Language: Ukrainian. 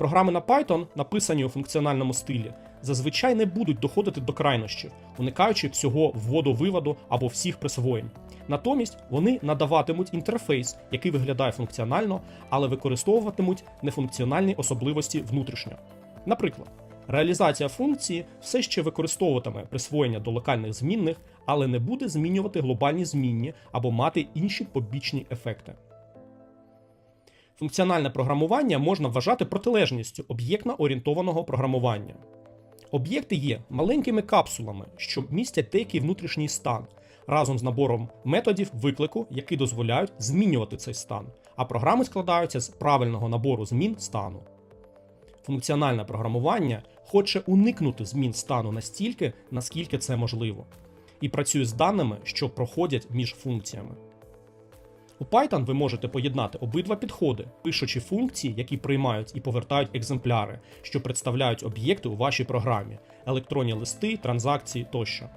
Програми на Python, написані у функціональному стилі, зазвичай не будуть доходити до крайнощів, уникаючи всього вводу-виводу або всіх присвоєнь. Натомість вони надаватимуть інтерфейс, який виглядає функціонально, але використовуватимуть нефункціональні особливості внутрішньо. Наприклад, реалізація функції все ще використовуватиме присвоєння до локальних змінних, але не буде змінювати глобальні змінні або мати інші побічні ефекти. Функціональне програмування можна вважати протилежністю об'єктно-орієнтованого програмування. Об'єкти є маленькими капсулами, що містять деякий внутрішній стан, разом з набором методів виклику, які дозволяють змінювати цей стан, а програми складаються з правильного набору змін стану. Функціональне програмування хоче уникнути змін стану настільки, наскільки це можливо, і працює з даними, що проходять між функціями. У Python ви можете поєднати обидва підходи, пишучи функції, які приймають і повертають екземпляри, що представляють об'єкти у вашій програмі, електронні листи, транзакції тощо.